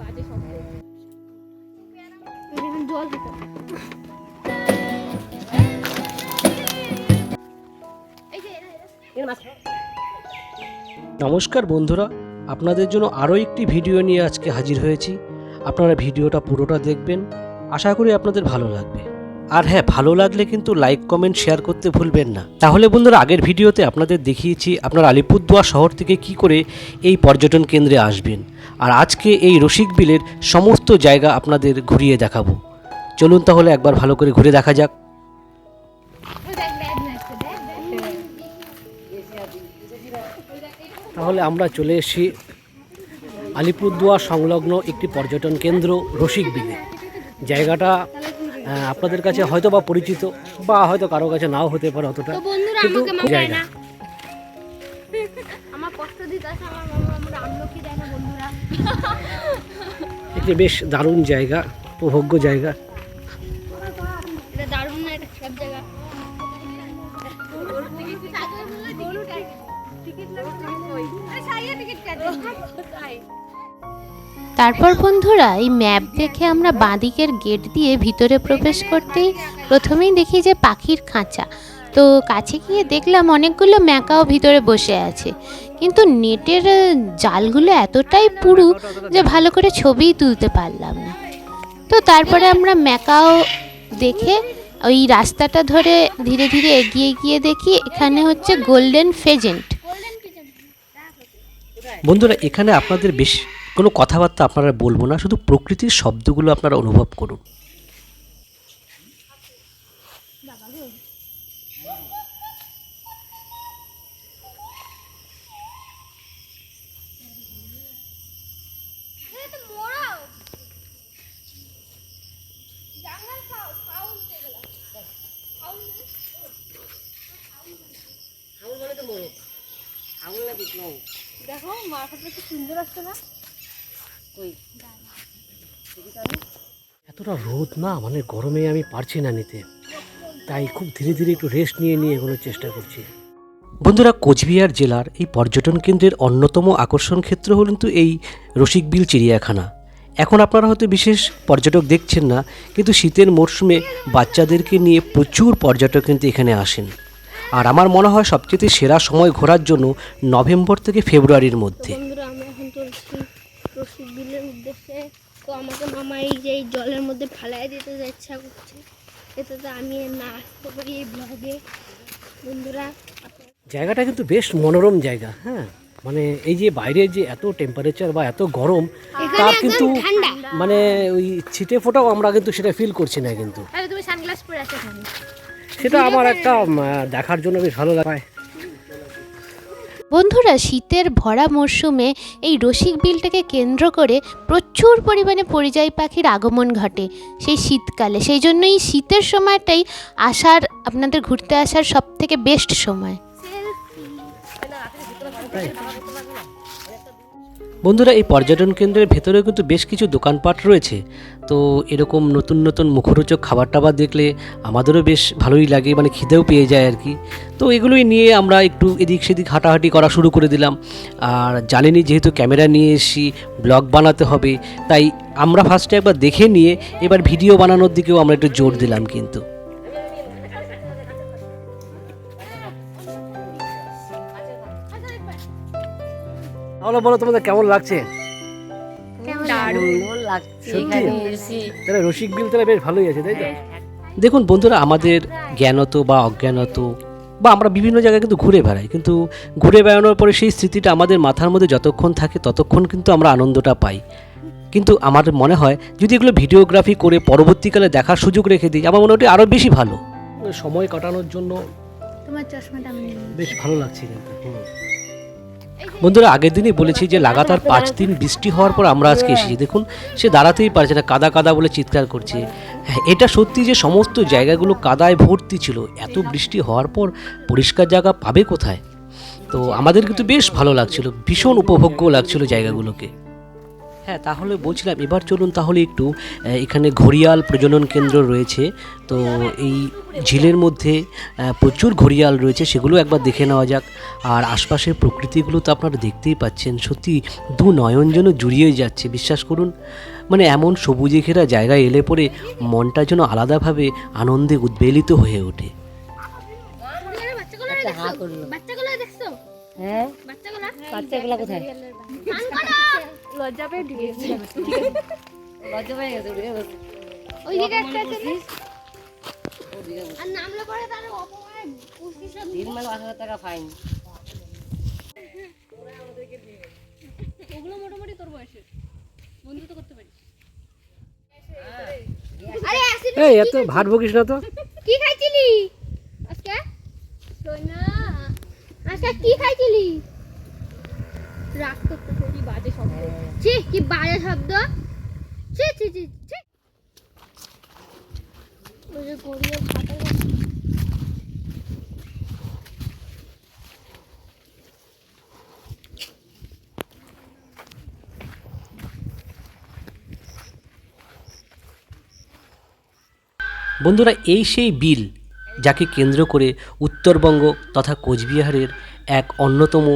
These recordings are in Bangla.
বাজে শব্দ। জল খেতে নমস্কার বন্ধুরা আপনাদের জন্য আরও একটি ভিডিও নিয়ে আজকে হাজির হয়েছি। আপনারা ভিডিওটা পুরোটা দেখবেন। আশা করি আপনাদের ভালো লাগবে। আর হ্যাঁ ভালো লাগলে কিন্তু লাইক কমেন্ট শেয়ার করতে ভুলবেন না। তাহলে বন্ধুরা, আগের ভিডিওতে আপনাদের দেখিয়েছি আপনার আলিপুরদুয়ার শহর থেকে কি করে এই পর্যটন কেন্দ্রে আসবেন। আর আজকে এই রসিক বিলের সমস্ত জায়গা আপনাদের ঘুরিয়ে দেখাবো। চলুন তাহলে একবার ভালো করে ঘুরে দেখা যাক। তাহলে আমরা চলে এসেছি আলিপুরদুয়ার সংলগ্ন একটি পর্যটন কেন্দ্র রসিক বিলে। জায়গাটা আপনাদের কাছে হয়তো বা পরিচিত বা হয়তো কারও কাছে নাও হতে পারে অতটা। কিন্তু আমাকে জায়গা না। আমার কষ্ট দিতে আসে আমার মামা আমার না বন্ধুরা। একটি বেশ দারুণ জায়গা উপভোগ্য জায়গা। এটা তারপর বন্ধুরা, এই ম্যাপ দেখে আমরা বাঁদিকের গেট দিয়ে ভিতরে প্রবেশ করতেই প্রথমেই দেখি যে পাখির খাঁচা। তো কাছে গিয়ে দেখলাম অনেকগুলো ম্যাকাও ভিতরে বসে আছে। কিন্তু নেটের জালগুলো এতটাই পুরু যে ভালো করে ছবিই তুলতে পারলাম না। তো তারপরে আমরা ম্যাকাও দেখে ওই রাস্তাটা ধরে ধীরে ধীরে এগিয়ে গিয়ে দেখি, এখানে হচ্ছে গোল্ডেন ফেজেন্ট বন্ধুরা, এখানে আপনাদের বেশ কোনো কথাবার্তা আপনারা বলব না শুধু প্রকৃতির শব্দগুলো আপনারা অনুভব করুন। দেখো মাথাটা কি সুন্দর আসছে না? এতটা রোদ না? মানে গরমে আমি পারছি না নিতে। তাই খুব ধীরে ধীরে একটু রেস্ট নিয়ে নিয়ে এগোনোর চেষ্টা করছি। বন্ধুরা কোচবিহার জেলার এই পর্যটন কেন্দ্রের অন্যতম আকর্ষণ ক্ষেত্র হল কিন্তু এই রসিকবিল চিড়িয়াখানা। এখন আপনারা হয়তো বিশেষ পর্যটক দেখছেন না কিন্তু শীতের মরশুমে বাচ্চাদেরকে নিয়ে প্রচুর পর্যটক কিন্তু এখানে আসেন। আর আমার মনে হয় সবচেয়ে সেরা সময় ঘোরার জন্য নভেম্বর থেকে ফেব্রুয়ারির মধ্যে। রসিক বিলের উদ্দেশ্যে তো আমাকে মামা এই যে এই জলের মধ্যে ফেলাই দিতে যা ইচ্ছা করছে। এতে তো আমি না আসতে পারি এই ব্লগে বন্ধুরা জায়গাটা কিন্তু বেশ মনোরম জায়গা হ্যাঁ? মানে এই যে বাইরে যে এত টেম্পারেচার বা এত গরম তার কিন্তু মানে ওই ছিটে ফোটাও আমরা কিন্তু সেটা ফিল করছি না কিন্তু। তাহলে তুমি সানগ্লাস পরে আছো এখানে। সেটা আমার একটা দেখার জন্য বেশ ভালো লাগে বন্ধুরা শীতের ভরা মরশুমে এই রসিক বিলটাকে কেন্দ্র করে প্রচুর পরিমাণে পরিযায়ী পাখির আগমন ঘটে সেই শীতকালে। সেই জন্যই শীতের সময়টাই আসার আপনাদের ঘুরতে আসার সব থেকে বেস্ট সময় বন্ধুরা, এই পর্যটন কেন্দ্রের ভেতরেও কিন্তু বেশ কিছু দোকানপাট রয়েছে। তো এরকম নতুন নতুন মুখরোচক খাবার টাবার দেখলে আমাদেরও বেশ ভালোই লাগে মানে খিদেও পেয়ে যায় আর কি। তো এগুলোই নিয়ে আমরা একটু এদিক সেদিক হাঁটাহাঁটি করা শুরু করে দিলাম। আর জানেনি যেহেতু ক্যামেরা নিয়ে এসেছি, ব্লগ বানাতে হবে, তাই আমরা ফার্স্টে একবার দেখে নিয়ে, এবার ভিডিও বানানোর দিকেও আমরা একটু জোর দিলাম কিন্তু। তাহলে বলো তোমাদের কেমন লাগছে? দারুণ। সত্যি? এখানে এসে তাহলে রসিক বিল তাহলে বেশ ভালোই আছে তাই তো? দেখুন বন্ধুরা আমাদের জ্ঞানত বা অজ্ঞানত বা আমরা বিভিন্ন জায়গায় কিন্তু ঘুরে বেড়াই কিন্তু ঘুরে বেড়ানোর পরে সেই স্মৃতিটা আমাদের মাথার মধ্যে যতক্ষণ থাকে ততক্ষণ কিন্তু আমরা আনন্দটা পাই। কিন্তু আমার মনে হয় যদি এগুলো ভিডিওগ্রাফি করে পরবর্তীকালে দেখার সুযোগ রেখে দিই আমার মনে হয় আরও বেশি ভালো। সময় কাটানোর জন্য তোমার চশমাটা। বেশ ভালো লাগছে কিন্তু। বন্ধুরা, আগের দিনই বলেছি যে লাগাতার পাঁচ দিন বৃষ্টি হওয়ার পর আমরা আজকে এসেছি। দেখুন, সে দাঁড়াতেই পারছে না, কাদা কাদা বলে চিৎকার করছে। হ্যাঁ এটা সত্যি যে সমস্ত জায়গাগুলো কাদায় ভর্তি ছিল, এত বৃষ্টি হওয়ার পর পরিষ্কার জায়গা পাবে কোথায়? তো আমাদের কিন্তু বেশ ভালো লাগছিল, ভীষণ উপভোগ্য লাগছিল জায়গাগুলোকে। হ্যাঁ তাহলে বলছিলাম এবার চলুন তাহলে একটু এখানে ঘড়িয়াল প্রজনন কেন্দ্র রয়েছে। তো এই ঝিলের মধ্যে প্রচুর ঘড়িয়াল রয়েছে সেগুলো একবার দেখে নেওয়া যাক। আর আশপাশের প্রকৃতিগুলো তো আপনারা দেখতেই পাচ্ছেন সত্যি দু নয়ন যেন জুড়িয়ে যাচ্ছে বিশ্বাস করুন। মানে এমন সবুজে ঘেরা জায়গায় এলে পরে মনটা যেন আলাদাভাবে আনন্দে উদ্বেলিত হয়ে ওঠে। হ্যাঁ বাচ্চাগুলো বাচ্চাগুলো? কোথায়? লজ্জা পেয়ে ঢুকে লজ্জা পেয়ে গেছে উঠে গেছে। ওই দিকে একটা আছে। আর নামলে পরে তার অপমানে তিন মাস পাঁচ হাজার টাকা ফাইন। ওগুলো মোটামুটি তোর বয়সের। বন্ধুত্ব করতে পারিস। আরে অ্যাসিড এই এত ভাত বকিস না তো? কি খাইছিলি? আজকে? সোনা আজকে কি খাইছিলি? রাগ করতেছে কি বাজে শব্দ। ছি, কি বাজে শব্দ? ছি ছি ছি ছি। ওই গড়িয়ে কথা। বন্ধুরা, এই সেই বিল যাকে কেন্দ্র করে উত্তরবঙ্গ তথা কোচবিহারের এক অন্যতম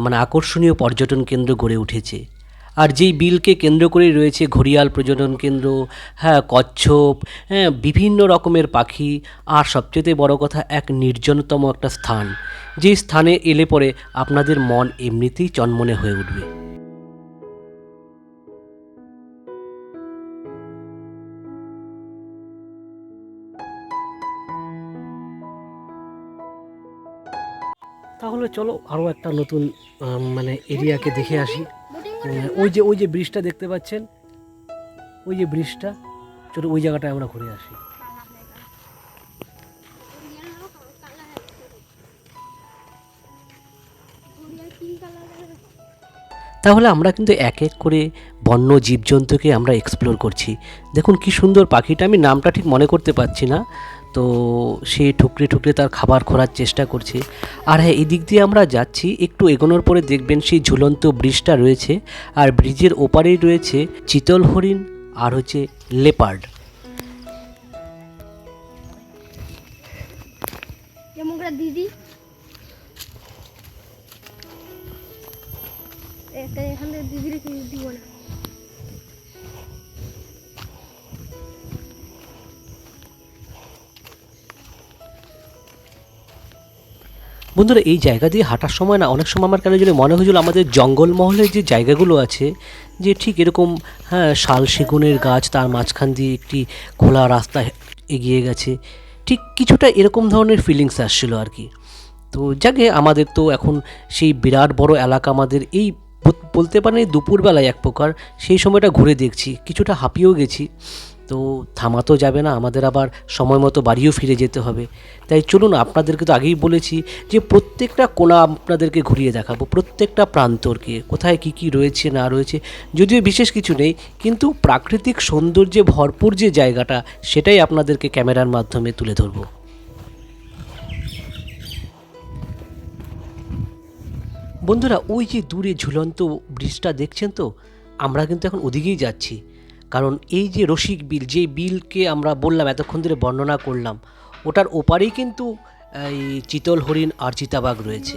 মানে আকর্ষণীয় পর্যটন কেন্দ্র গড়ে উঠেছে। আর যেই বিলকে কেন্দ্র করে রয়েছে ঘড়িয়াল প্রজনন কেন্দ্র হ্যাঁ কচ্ছপ হ্যাঁ বিভিন্ন রকমের পাখি, আর সবচেয়ে বড় কথা, এক নির্জনতম একটা স্থান। যে স্থানে এলে পরে আপনাদের মন এমনিতেই চনমনে হয়ে উঠবে। তাহলে চলো আরও একটা নতুন মানে এরিয়াকে দেখে আসি। ওই যে ওই যে ব্রিজটা দেখতে পাচ্ছেন? ওই যে ব্রিজটা, চলো ওই জায়গাটায় আমরা ঘুরে আসি। তাহলে আমরা কিন্তু এক এক করে বন্য জীবজন্তুকে আমরা এক্সপ্লোর করছি। দেখুন কি সুন্দর পাখিটা, আমি নামটা ঠিক মনে করতে পারছি না। তো সে ঠুকরে ঠুকরে তার খাবার খোরার চেষ্টা করছে। আর হ্যাঁ এদিক দিয়ে আমরা যাচ্ছি, একটু এগোনোর পরে দেখবেন সেই ঝুলন্ত ব্রিজটা রয়েছে, আর ব্রিজের ওপারেই রয়েছে চিতল হরিণ আর হচ্ছে লেপার্ড। দিদি। এখান থেকে দিদি রেখে দিব না। বন্ধুরা, এই জায়গা দিয়ে হাঁটার সময় না, অনেক সময় আমার কেন যেন মনে হয়েছিল আমাদের জঙ্গলমহলের যে জায়গাগুলো আছে, যে ঠিক এরকম হ্যাঁ শাল সেগুনের গাছ তার মাঝখান দিয়ে একটি খোলা রাস্তা এগিয়ে গেছে, ঠিক কিছুটা এরকম ধরনের ফিলিংস আসছিল আর কি। তো যাকে আমাদের তো এখন সেই বিরাট বড় এলাকা আমাদের এই বলতে পারেন দুপুরবেলায় এক প্রকার সেই সময়টা ঘুরে দেখছি, কিছুটা হাঁপিয়েও গেছি। তো থামাতো যাবে না, আমাদের আবার সময় মতো বাড়িও ফিরে যেতে হবে। তাই চলুন, আপনাদেরকে তো আগেই বলেছি যে প্রত্যেকটা কোণা আপনাদেরকে ঘুরিয়ে দেখাবো, প্রত্যেকটা প্রান্তরকে, কোথায় কি কি রয়েছে, না রয়েছে, যদিও বিশেষ কিছু নেই, কিন্তু প্রাকৃতিক সৌন্দর্যে ভরপুর যে জায়গাটা, সেটাই আপনাদেরকে ক্যামেরার মাধ্যমে তুলে ধরবো। বন্ধুরা, ওই যে দূরে ঝুলন্ত ব্রিজটা দেখছেন তো? আমরা কিন্তু এখন ওদিকেই যাচ্ছি। কারণ এই যে রসিক বিল, যে বিলকে আমরা বললাম, এতক্ষণ ধরে বর্ণনা করলাম, ওটার ওপারেই কিন্তু এই চিতল হরিণ আর চিতাবাঘ রয়েছে।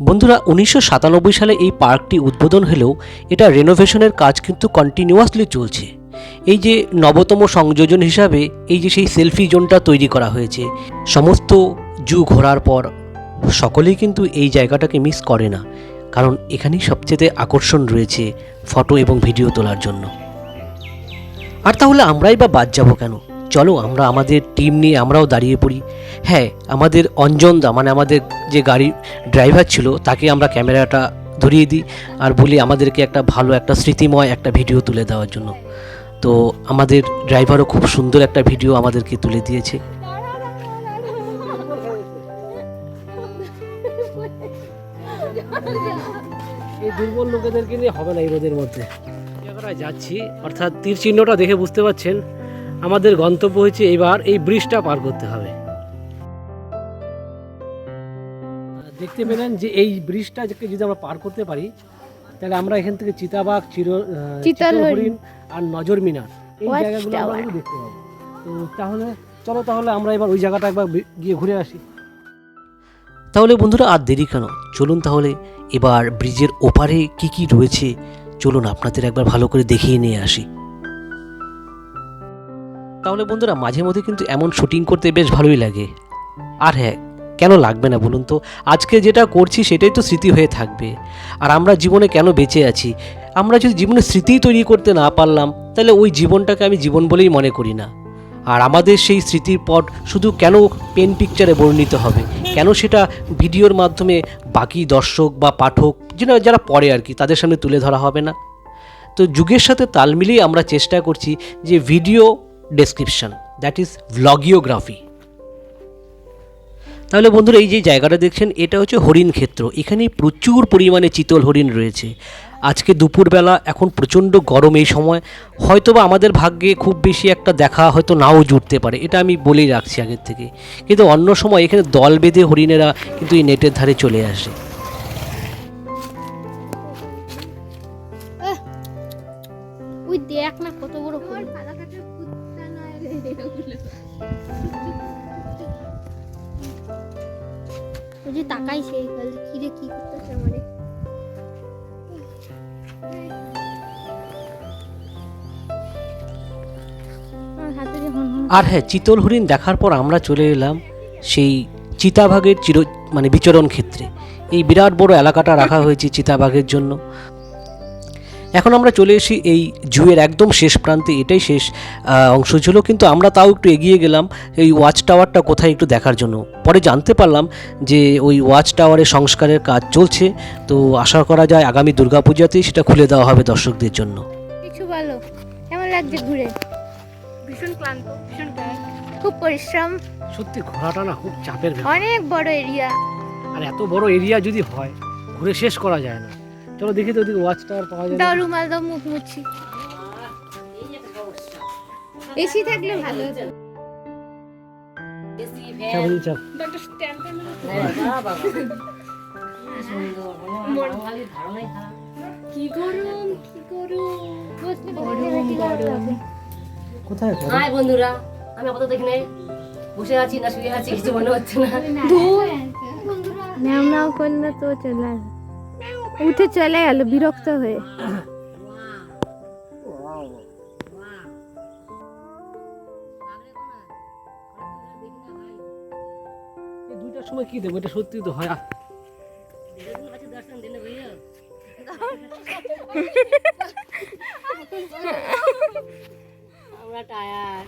বন্ধুরা, উনিশশো সাতানব্বই সালে এই পার্কটি উদ্বোধন হলেও এটা রেনোভেশনের কাজ কিন্তু কন্টিনিউয়াসলি চলছে। এই যে নবতম সংযোজন হিসাবে এই যে সেই সেলফি জোনটা তৈরি করা হয়েছে, সমস্ত জু ঘোরার পর সকলেই কিন্তু এই জায়গাটাকে মিস করে না, কারণ এখানেই সবচেয়ে আকর্ষণ রয়েছে ফটো এবং ভিডিও তোলার জন্য। আর তাহলে আমরাই বা বাদ যাব কেন? চলো আমরা আমাদের টিম নিয়ে আমরাও দাঁড়িয়ে পড়ি। হ্যাঁ আমাদের অঞ্জনদা মানে আমাদের যে গাড়ি ড্রাইভার ছিল, তাকে আমরা ক্যামেরাটা ধরিয়ে দিই আর বলি আমাদেরকে একটা ভালো, একটা স্মৃতিময়, একটা ভিডিও তুলে দেওয়ার জন্য। তো আমাদের ড্রাইভারও খুব সুন্দর একটা ভিডিও আমাদেরকে তুলে দিয়েছে। এই দুর্বল লোকেদেরকে নিয়ে হবে না এই রোদের মধ্যে। যাচ্ছি, অর্থাৎ তীর চিহ্নটা দেখে বুঝতে পারছেন আমাদের গন্তব্য হয়েছে এবার এই ব্রিজটা পার করতে হবে। দেখতে পেলেন যে এই ব্রিজটা যদি আমরা পার করতে পারি তাহলে আমরা এখান থেকে চিতাবাঘ চির চিতল হরিণ। আর নজর মিনার এই জায়গাগুলো আমরা দেখতে পাবো। তো তাহলে চলো তাহলে আমরা এবার ওই জায়গাটা একবার গিয়ে ঘুরে আসি। তাহলে বন্ধুরা আর দেরি কেন? চলুন তাহলে এবার ব্রিজের ওপারে কি কি রয়েছে চলুন আপনাদের একবার ভালো করে দেখিয়ে নিয়ে আসি। তাহলে বন্ধুরা মাঝে মধ্যে কিন্তু এমন শুটিং করতে বেশ ভালোই লাগে। আর হ্যাঁ কেন লাগবে না বলুন তো? আজকে যেটা করছি সেটাই তো স্মৃতি হয়ে থাকবে। আর আমরা জীবনে কেন বেঁচে আছি? আমরা যদি জীবনে স্মৃতিই তৈরি করতে না পারলাম, তাহলে ওই জীবনটাকে আমি জীবন বলেই মনে করি না। আর আমাদের সেই স্মৃতির পট শুধু কেন পেন পিকচারে বর্ণিত হবে? কেন সেটা ভিডিওর মাধ্যমে বাকি দর্শক বা পাঠক যারা যারা পড়ে আর কি, তাদের সামনে তুলে ধরা হবে না? তো যুগের সাথে তাল মিলিয়ে আমরা চেষ্টা করছি যে video description that is vlogography তাহলে বন্ধুরা এই যে জায়গাটা দেখছেন, এটা হচ্ছে হরিণ ক্ষেত্র। এখানে প্রচুর পরিমাণে চিতল হরিণ রয়েছে। আজকে দুপুরবেলা এখন প্রচণ্ড গরম এই সময়। হয়তো বা আমাদের ভাগ্যে খুব বেশি একটা দেখা হয়তো নাও জুটতে পারে, এটা আমি বলেই রাখছি আগের থেকে। কিন্তু অন্য সময় এখানে দল বেঁধে হরিণেরা কিন্তু এই নেটের ধারে চলে আসে। দেখ না কত বড় যে তাকাই সেই কিরে, কি করতেছে আমারে? আর হ্যাঁ চিতল হরিণ দেখার পর আমরা চলে এলাম সেই চিতাবাঘের চির মানে বিচরণ ক্ষেত্রে। এই বিরাট বড় এলাকাটা রাখা হয়েছে চিতাবাঘের জন্য। এখন আমরা চলে এসেছি এই জুয়ের একদম শেষ প্রান্তে এটাই শেষ অংশ ছিল কিন্তু আমরা তাও একটু এগিয়ে গেলাম এই ওয়াচ টাওয়ারটা কোথায় একটু দেখার জন্য। পরে জানতে পারলাম যে ওই ওয়াচ টাওয়ারের সংস্কারের কাজ চলছে তো আশা করা যায় আগামী দুর্গাপূজাতেই সেটা খুলে দেওয়া হবে দর্শকদের জন্য। কিছু ভালো কেমন লাগছে ঘুরে? ভীষণ ক্লান্ত ভীষণ খুব পরিশ্রম। সত্যি ঘোরাটা না খুব চাপের অনেক বড় এরিয়া। আর এত বড় এরিয়া যদি হয় ঘুরে শেষ করা যায় না। চলো দেখি তো ওদিকে ওয়াচ টাওয়ার পাওয়া যায় দাও রুমাল দাও মুখ মুছি। এসি থাকলে ভালো হতো। কি মানে গরম কি গরম। কোথায়? হাই বন্ধুরা আমি আপাতত এখানে বসে আছি না শুয়ে আছি কিছু মনে হচ্ছে না। ম্যাও ম্যাও করলে তো চলে আসে। উঠে চলে গেল বিরক্ত হয়ে। দুটার সময় কি দেবো? এটা সত্যি তো হয়। আমরা টায়ার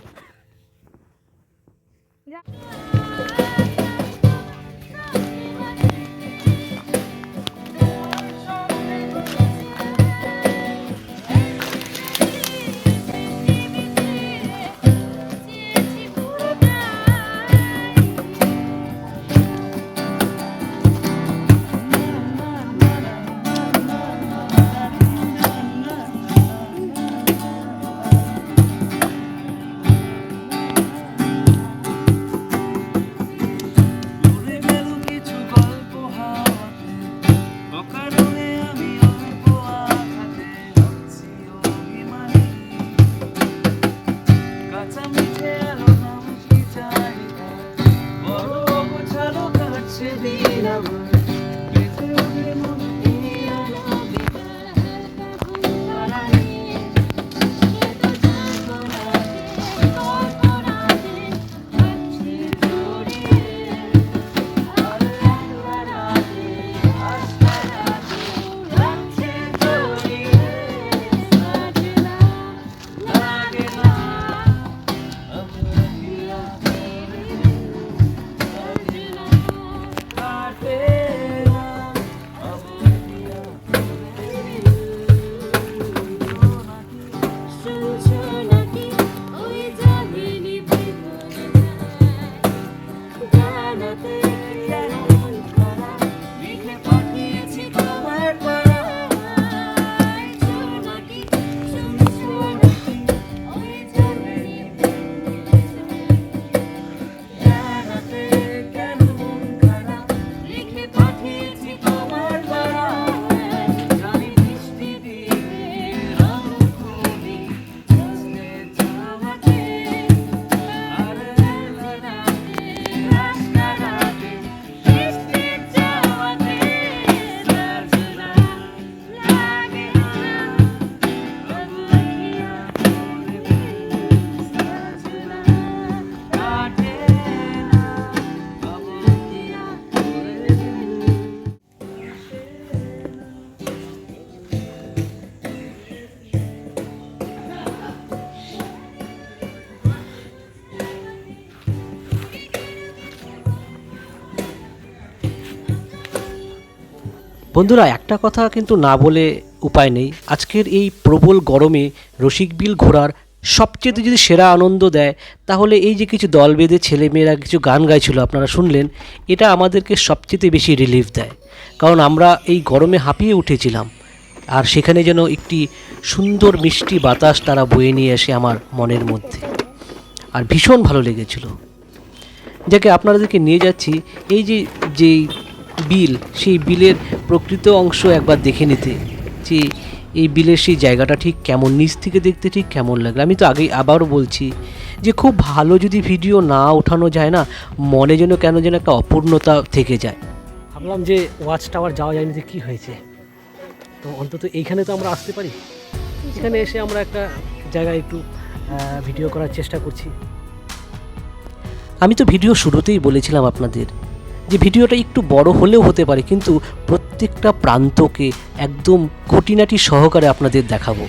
বন্ধুরা, একটা কথা কিন্তু না বলে উপায় নেই। আজকের এই প্রবল গরমে রসিকবিল ঘোরার সবচেয়ে যদি সেরা আনন্দ দেয়, তাহলে এই যে কিছু দল বেঁধে ছেলেমেয়েরা কিছু গান গাইছিল, আপনারা শুনলেন, এটা আমাদেরকে সবচেয়ে বেশি রিলিফ দেয়। কারণ আমরা এই গরমে হাঁপিয়ে উঠেছিলাম, আর সেখানে যেন একটি সুন্দর মিষ্টি বাতাস তারা বয়ে নিয়ে আসে আমার মনের মধ্যে। আর ভীষণ ভালো লেগেছিল। যাকে আপনাদেরকে নিয়ে যাচ্ছি, এই যে, যেই বিল সেই বিলের প্রকৃত অংশ একবার দেখে নিতে যে এই বিলের সেই জায়গাটা ঠিক কেমন নিচ থেকে দেখতে ঠিক কেমন লাগল। আমি তো আগেই আবারও বলছি যে খুব ভালো যদি ভিডিও না ওঠানো যায় না মনে যেন কেন যেন একটা অপূর্ণতা থেকে যায়। ভাবলাম যে ওয়াচ টাওয়ার যাওয়া যায়নি যে কী হয়েছে? তো অন্তত এইখানে তো আমরা আসতে পারি। এখানে এসে আমরা একটা জায়গায় একটু ভিডিও করার চেষ্টা করছি। আমি তো ভিডিও শুরুতেই বলেছিলাম আপনাদের যে ভিডিওটা একটু বড় হলেও হতে পারে, কিন্তু প্রত্যেকটা প্রান্তকে একদম খুঁটিনাটি সহকারে আপনাদের দেখাবো।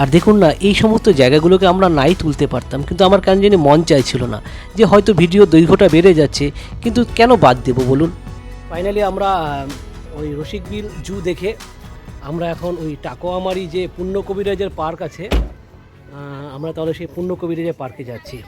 আর দেখুন না, এই সমস্ত জায়গাগুলোকে আমরা নাই তুলতে পারতাম, কিন্তু আমার কেন জানি মন চাইছিল না যে হয়তো ভিডিও দৈর্ঘ্যটা বেড়ে যাচ্ছে, কিন্তু কেন বাদ দেবো বলুন? ফাইনালি আমরা ওই রসিকবিল জু দেখে আমরা এখন ওই টাকোয়ামারি যে পূর্ণ কবিরাজের পার্ক আছে আমরা তাহলে সেই পূর্ণ কবিরাজের পার্কে যাচ্ছি।